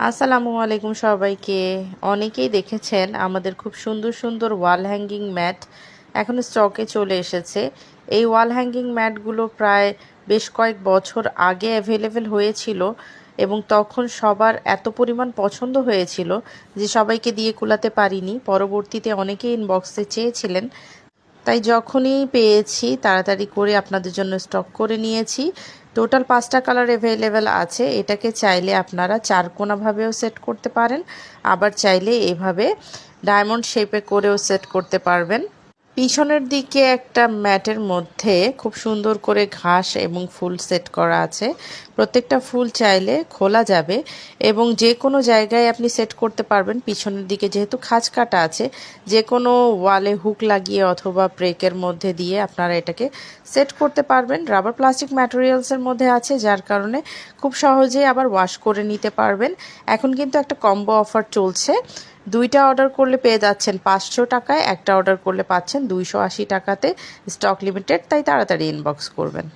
আসসালামু আলাইকুম সবাইকে। অনেকেই দেখেছেন আমাদের খুব সুন্দর সুন্দর ওয়াল হ্যাঙ্গিং ম্যাট এখন স্টকে চলে এসেছে। এই ওয়াল হ্যাঙ্গিং ম্যাটগুলো প্রায় বেশ কয়েক বছর আগে অ্যাভেলেবেল হয়েছিল এবং তখন সবার এত পরিমাণ পছন্দ হয়েছিল যে সবাইকে দিয়ে কুলাতে পারিনি। পরবর্তীতে অনেকেই ইনবক্সে চেয়েছিলেন তাই যখনই পেয়েছি, তাড়াতাড়ি করে আপনাদের জন্য স্টক করে নিয়েছি। টোটাল পাঁচটা কালার অ্যাভেলেবেল আছে। এটাকে চাইলে আপনারা চারকোনাভাবেও সেট করতে পারেন। আবার চাইলে এভাবে ডায়মন্ড শেপে করেও সেট করতে পারবেন। পিছনের দিকে একটা ম্যাটের মধ্যে খুব সুন্দর করে ঘাস এবং ফুল সেট করা আছে। প্রত্যেকটা ফুল চাইলে খোলা যাবে এবং যে কোনো জায়গায় আপনি সেট করতে পারবেন। পিছনের দিকে যেহেতু খাঁজ কাটা আছে, যে কোনো ওয়ালে হুক লাগিয়ে অথবা ব্রেকের মধ্যে দিয়ে আপনারা এটাকে সেট করতে পারবেন। রাবার প্লাস্টিক ম্যাটেরিয়ালসের মধ্যে আছে, যার কারণে খুব সহজেই আবার ওয়াশ করে নিতে পারবেন। এখন কিন্তু একটা কম্বো অফার চলছে। দুইটা অর্ডার করলে পেয়ে যাচ্ছেন পাঁচশো টাকায়, একটা অর্ডার করলে পাচ্ছেন দুইশো আশি টাকাতে স্টক লিমিটেড তাই তাড়াতাড়ি ইনবক্স করবেন।